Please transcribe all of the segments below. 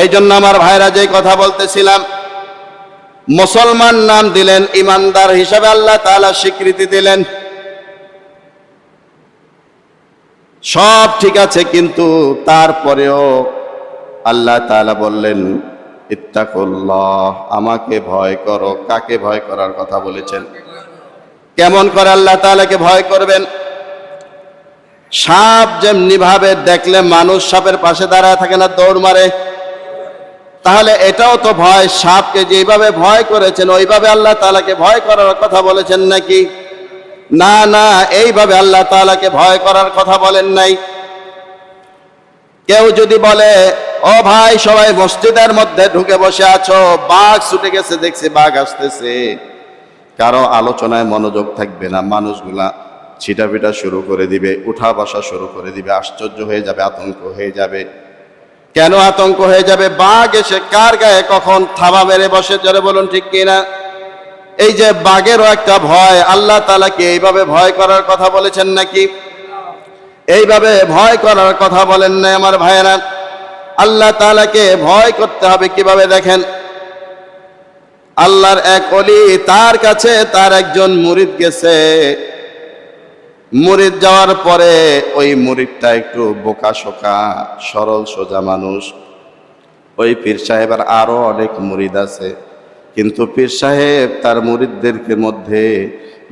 এই জন্য আমার ভাইরা যে কথা বলতেছিলাম, মুসলমান নাম দিলেন ইমানদার হিসাবে আল্লাহ তাআলা স্বীকৃতি দিলেন। সব ঠিক আছে, কিন্তু তারপরেও আল্লাহ তাআলা বললেন, ইত্তাকুল্লাহ, আমাকে ভয় করো। কাকে ভয় করার কথা বলেছেন? কেমন করে আল্লাহ তাআলাকে ভয় করবেন? সাপ যেমনি ভাবে দেখলে মানুষ সাপের পাশে দাঁড়ায় থাকে না দৌড় মারে তাহলে এটাও তো ভয়, সাপকে যেভাবে ভয় করেছেন, ওইভাবে আল্লাহ তালাকে ভয় করার কথা বলেছেন নাকি? না না, এইভাবে আল্লাহ তালাকে ভয় করার কথা বলেন নাই। কেউ যদি বলে, ও ভাই, সবাই মসজিদের মধ্যে ঢুকে বসে আছো, বাঘ ছুটে গেছে, দেখছি বাঘ আসতেছে। কারও আলোচনায় মনোযোগ থাকবে না, মানুষগুলা ছিটাপিটা শুরু করে দিবে, উঠা বসা শুরু করে দিবে, আশ্চর্য হয়ে যাবে, আতঙ্ক হয়ে যাবে। কেন আতঙ্ক হয়ে যাবে? বাঘ এসে কার গায়ে কখন থাবা মেরে বসে? জোরে বলুন, ঠিক কিনা? এই যে বাঘেরও একটা ভয়, আল্লাহ তালাকে এইভাবে ভয় করার কথা বলেছেন নাকি? এইভাবে ভয় করার কথা বলেন না আমার ভাইয়েরা। আল্লাহ তালাকে ভয় করতে হবে কীভাবে দেখেন? আল্লাহর এক অলি তার কাছে তার একজন মুরিদ গেছে। মুরিদ যাওয়ার পরে ওই মুরিদটা একটু বোকা শোকা, সরল, সোজা মানুষ। ওই পীর সাহেবের আরও অনেক মুরিদ আছে। কিন্তু পীর সাহেব তার মুরিদদেরকে মধ্যে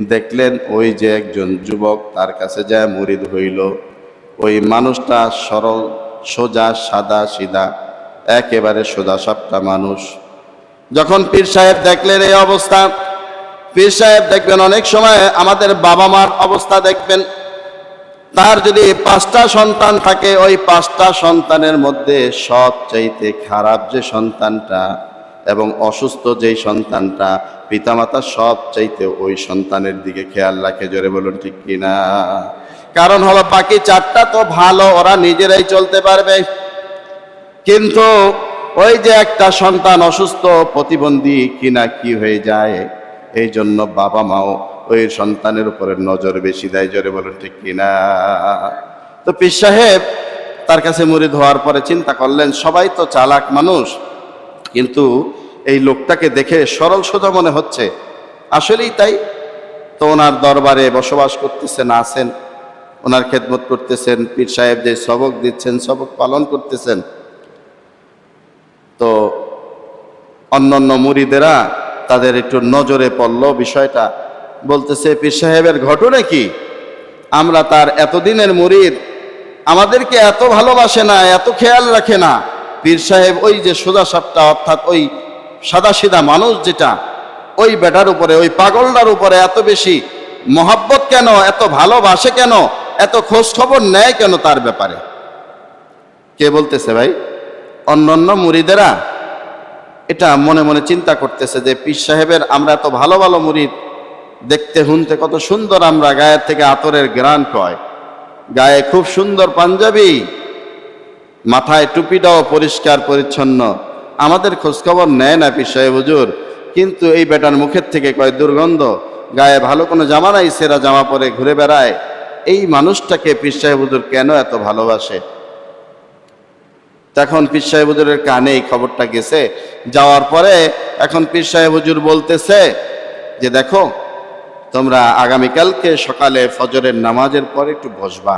দেখলেন ওই যে একজন যুবক তার কাছে যায় মুরিদ হইল। ওই মানুষটা সরল, সোজা, সাদা, সিধা, একেবারে সোজা সাপটা মানুষ। যখন পীর সাহেব দেখলেন এই অবস্থা পীর সাহেব দেখবেন, অনেক সময় আমাদের বাবা মার অবস্থা দেখবেন, তার যদি পাঁচটা সন্তান থাকে, ওই পাঁচটা সন্তানের মধ্যে সবচাইতে খারাপ যে সন্তানটা এবং অসুস্থ যেই সন্তানটা, পিতামাতা সব চাইতে ওই সন্তানের দিকে খেয়াল রাখে, জোরে বলুন ঠিক কিনা? কারণ হলো বাকি চারটা তো ভালো, ওরা নিজেরাই চলতে পারবে। কিন্তু ওই যে একটা সন্তান অসুস্থ, প্রতিবন্ধী কিনা কি হয়ে যায়? এই জন্য বাবা মাও ওই সন্তানের উপরে নজর বেশি দেয়, জোরে বলুন, ঠিক কিনা? তো পীর সাহেব তার কাছে মুড়ি ধোয়ার পরে চিন্তা করলেন, সবাই তো চালাক মানুষ, কিন্তু এই লোকটাকে দেখে সরল সোজা মনে হচ্ছে। আসলেই তাই, তো ওনার দরবারে বসবাস করতেছেন, আছেন, ওনার খেদমত করতেছেন, পীর সাহেব যে সবক দিচ্ছেন, সবক পালন করতেছেন। তো অন্য অন্য মুড়িদেরা তাদের একটু নজরে পড়ল বিষয়টা। বলতেছে, পীর সাহেবের ঘটনা কি? আমরা তার এতদিনের মুরিদ। আমাদেরকে এত ভালোবাসে না, এত খেয়াল রাখে না। পীর সাহেব ওই যে সোজা সাপটা, অর্থাৎ ওই সাদা সিধা মানুষ যেটা, ওই বেটার উপরে, ওই পাগলটার উপরে এত বেশি মহাব্বত কেন, এত ভালোবাসে কেন, এত খোঁজ খবর নেয় কেন তার ব্যাপারে? কে বলতেছে ভাই? অন্যান্য মুরিদেরা এটা মনে মনে চিন্তা করতেছে যে পীর সাহেবের আমরা এত ভালো ভালো মুরিদ, দেখতে শুনতে কত সুন্দর আমরা গায়ের থেকে আতরের গ্রান কয়। গায়ে খুব সুন্দর পাঞ্জাবি, মাথায় টুপিটাও পরিষ্কার পরিচ্ছন্ন। আমাদের খোঁজখবর নেয় না পীর সাহেব হুজুর, কিন্তু এই বেটার মুখের থেকে কয় দুর্গন্ধ। গায়ে ভালো কোনো জামা নাই, সেরা জামা পরে ঘুরে বেড়ায়। এই মানুষটাকে পীর সাহেব হুজুর কেন এত ভালোবাসে? তখন পীর সাহেব হুজুরের কানে এই খবরটা গেছে। যাওয়ার পরে এখন পীর সাহেব হুজুর বলতেছে যে, দেখো, তোমরা আগামীকালকে সকালে ফজরের নামাজের পরে একটু বসবা।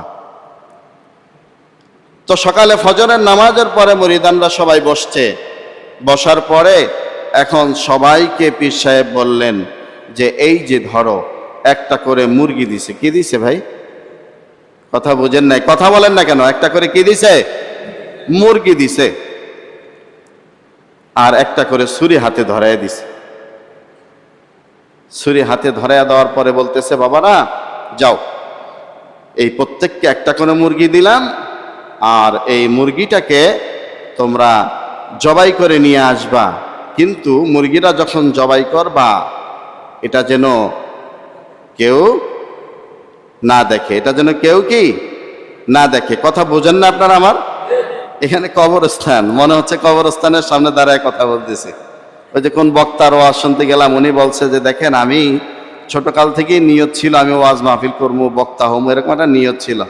তো সকালে ফজরের নামাজের পরে মরিদানরা সবাই বসছে। বসার পরে এখন সবাইকে পীর সাহেব বললেন যে, এই যে ধরো, একটা করে মুরগি দিছে। কি দিছে ভাই? কথা বুঝেন নাই। কথা বলেন না কেন? একটা করে কি দিছে? মুরগি দিছে আর একটা করে ছুরি হাতে ধরায় দিছে। ছুরি হাতে ধরাইয়া দেওয়ার পরে বলতেছে, বাবারা, যাও। এই প্রত্যেককে একটা করে মুরগি দিলাম আর এই মুরগিটাকে তোমরা জবাই করে নিয়ে আসবা। কিন্তু মুরগিটা যখন জবাই করবা, এটা যেন কেউ না দেখে। এটা যেন কেউ কি না দেখে? কথা বোঝেন না আপনারা আমার? এখানে কবরস্থান, মনে হচ্ছে কবরস্থানের সামনে দাঁড়ায় কথা বলতেছে। ওই যে কোন বক্তার ওয়াজ শুনতে গেলাম, উনি বলছে যে, দেখেন, আমি ছোটকাল থেকেই নিয়ত ছিল, আমি ওয়াজ মাহফিল করব বক্তা হমু, এরকম একটা নিয়ত ছিল।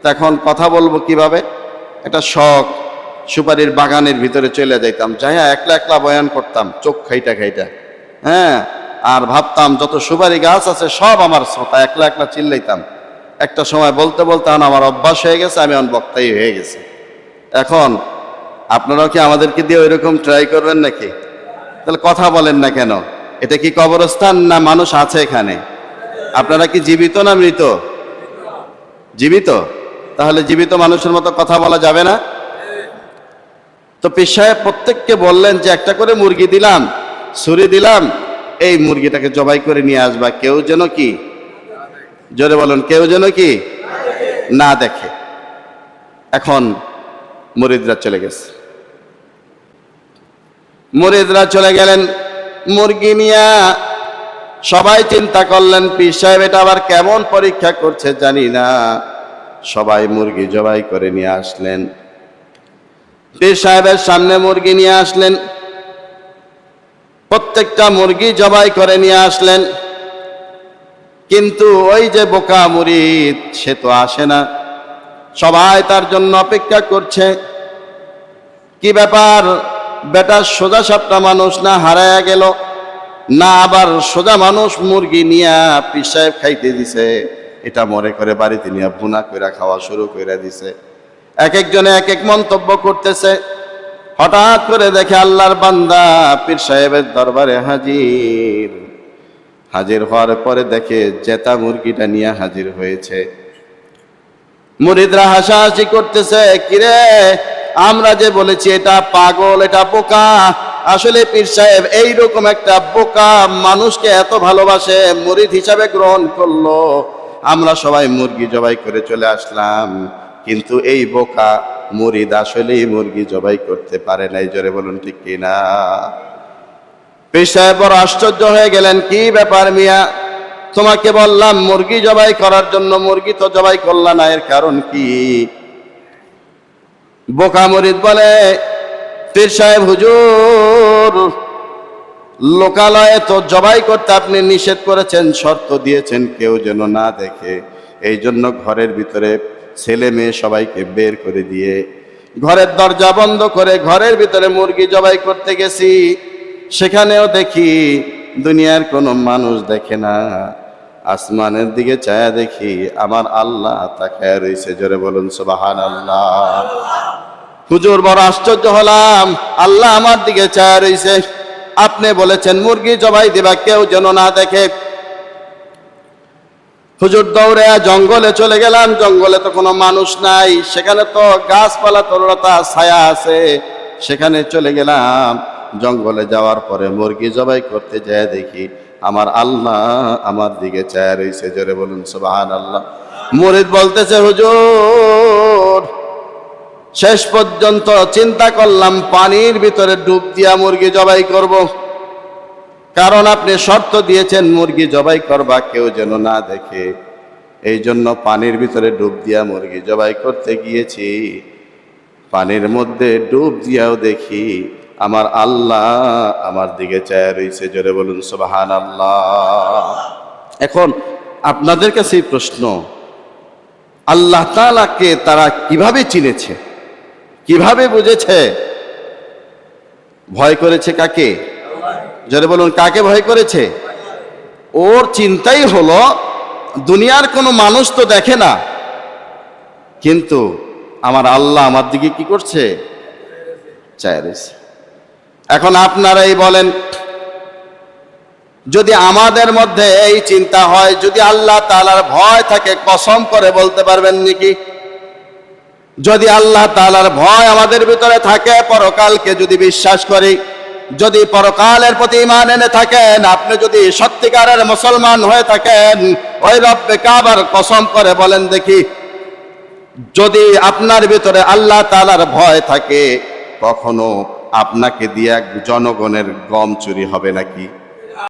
তো এখন কথা বলব কীভাবে? একটা শখ, সুপারির বাগানের ভিতরে চলে যাইতাম যাইয়া একলা একলা বয়ান করতাম, চোখ খাইটা খাইটা। হ্যাঁ আর ভাবতাম, যত সুপারি গাছ আছে, সব আমার শ্রোতা, একলা একলা চিল্লাইতাম। একটা সময় বলতে বলতে আমার অভ্যাস হয়ে গেছে, আমি এখন বক্তাই হয়ে গেছে। এখন আপনারাও কি আমাদেরকে দিয়ে ওইরকম ট্রাই করবেন নাকি? তাহলে কথা বলেন না কেন? এটা কি কবরস্থান না মানুষ আছে এখানে? আপনারা কি জীবিত না মৃত? জীবিত? তাহলে জীবিত মানুষের মতো কথা বলা যাবে না? তো পেশায় প্রত্যেককে বললেন যে একটা করে মুরগি দিলাম, ছুরি দিলাম, এই মুরগিটাকে জবাই করে নিয়ে আসবা। কেউ যেন কি? জোরে বলুন, কেউ যেন কি? না দেখে। এখন মুরিদরা চলে গেছে। মরিদরা চলে গেলেন, মুরগি নিয়া সবাই চিন্তা করলেন, পীর সাহেব, এটা আবার কেমন পরীক্ষা করছে জানি না। সবাই মুরগি জবাই করে নিয়ে আসলেন। পীর সাহেবের সামনে মুরগি নিয়ে আসলেন। প্রত্যেকটা মুরগি জবাই করে নিয়ে আসলেন। কিন্তু ওই যে বোকা মুরিদ, সে তো আসে না। সবাই তার জন্য অপেক্ষা করছে। কি ব্যাপার? বেটা সোজা সাপটা মানুষ না হারায়া গেল? না আবার সোজা মানুষ মুরগি নিয়া পীর সাহেব খাইতে দিছে? এটা মনে করে বাড়িতে নিয়ে বুনা কইরা খাওয়া শুরু করে দিছে। এক একজনে এক এক মন্তব্য করতেছে। হঠাৎ করে দেখে আল্লাহর বান্দা পীর সাহেবের দরবারে হাজির। হাজির হওয়ার পরে দেখে জেতা মুরগিটা নিয়ে হাজির হয়েছে। মুরিদরা হাসাহাসি করতেছে, কিরে, আমরা যে বলেছি এটা পাগল, এটা বোকা, আসলে পীর সাহেব এইরকম একটা বোকা মানুষকে এত ভালোবাসে, মুরিদ হিসাবে গ্রহণ করল। আমরা সবাই মুরগি জবাই করে চলে আসলাম, কিন্তু এই বোকা মুরিদ আসলেই মুরগি জবাই করতে পারে নাই, জোরে বলুন ঠিক কিনা? পীর সাহেব বড় আশ্চর্য হয়ে গেলেন, কি ব্যাপার মিয়া? তোমাকে বললাম, মুরগি জবাই করার জন্য মুরগি তো জবাই করলা না, এর কারণ কি? বোকা মরিদ বলে, পীর সাহেব, হুজুর, লোকালয়ে তো জবাই করতে আপনি নিষেধ করেছেন, শর্ত দিয়েছেন কেউ যেন না দেখে। এই জন্য ঘরের ভিতরে ছেলে মেয়ে সবাইকে বের করে দিয়ে, ঘরের দরজা বন্ধ করে ঘরের ভিতরে মুরগি জবাই করতে গেছি। সেখানেও দেখি, দুনিয়ার কোনো মানুষ দেখে না। আসমানের দিকে চায়া দেখি আমার আল্লাহ তাকায় রয়েছে। জোরে বলুন সুবাহান আল্লাহ হুজুর, বড় আশ্চর্য হলাম। আল্লাহ আমার দিকে চায়া রয়েছে। আপনি বলেছেন, মুরগি জবাই দিবা, কেউ যেন না দেখে। হুজুর, দৌড়ে জঙ্গলে চলে গেলাম। জঙ্গলে তো কোনো মানুষ নাই। সেখানে তো গাছপালা, তরলতা, ছায়া আছে। সেখানে চলে গেলাম। জঙ্গলে যাওয়ার পরে মুরগি জবাই করতে যায় দেখি আমার আল্লাহ আমার দিকে চায় রয়েছে জোরে বলুন সুবাহান আল্লাহ মুরিদ বলতেছে, হুজুর, শেষ পর্যন্ত চিন্তা করলাম পানির ভিতরে ডুব দিয়া মুরগি জবাই করব। কারণ আপনি শর্ত দিয়েছেন মুরগি জবাই করবা, কেউ যেন না দেখে। এই জন্য পানির ভিতরে ডুব দিয়া মুরগি জবাই করতে গিয়েছি। পানির মধ্যে ডুব দিয়াও দেখি। আমার আল্লাহ আমার দিকে চায় রয়েছে, জোরে বলুন সুবাহান আল্লাহ এখন আপনাদের কাছে প্রশ্ন, আল্লাহ তালাকে তারা কীভাবে চিনেছে? কীভাবে বুঝেছে? ভয় করেছে কাকে? জোরে বলুন, কাকে ভয় করেছে? ওর চিন্তাই হলো, দুনিয়ার কোনো মানুষ তো দেখে না। কিন্তু আমার আল্লাহ আমার দিকে কি করছে? চায় রয়েছে। এখন আপনারাই বলেন, যদি আমাদের মধ্যে এই চিন্তা হয়, যদি আল্লাহ তালার ভয় থাকে, কসম করে বলতে পারবেন নাকি? যদি আল্লাহ তালার ভয় আমাদের ভিতরে থাকে, পরকালকে যদি বিশ্বাস করি, যদি পরকালের প্রতি ইমান এনে থাকেন, আপনি যদি সত্যিকারের মুসলমান হয়ে থাকেন, ওই রব্বে কাবার কসম করে বলেন দেখি, যদি আপনার ভিতরে আল্লাহ তালার ভয় থাকে, কখনো আপনাকে দিয়ে জনগণের গম চুরি হবে নাকি?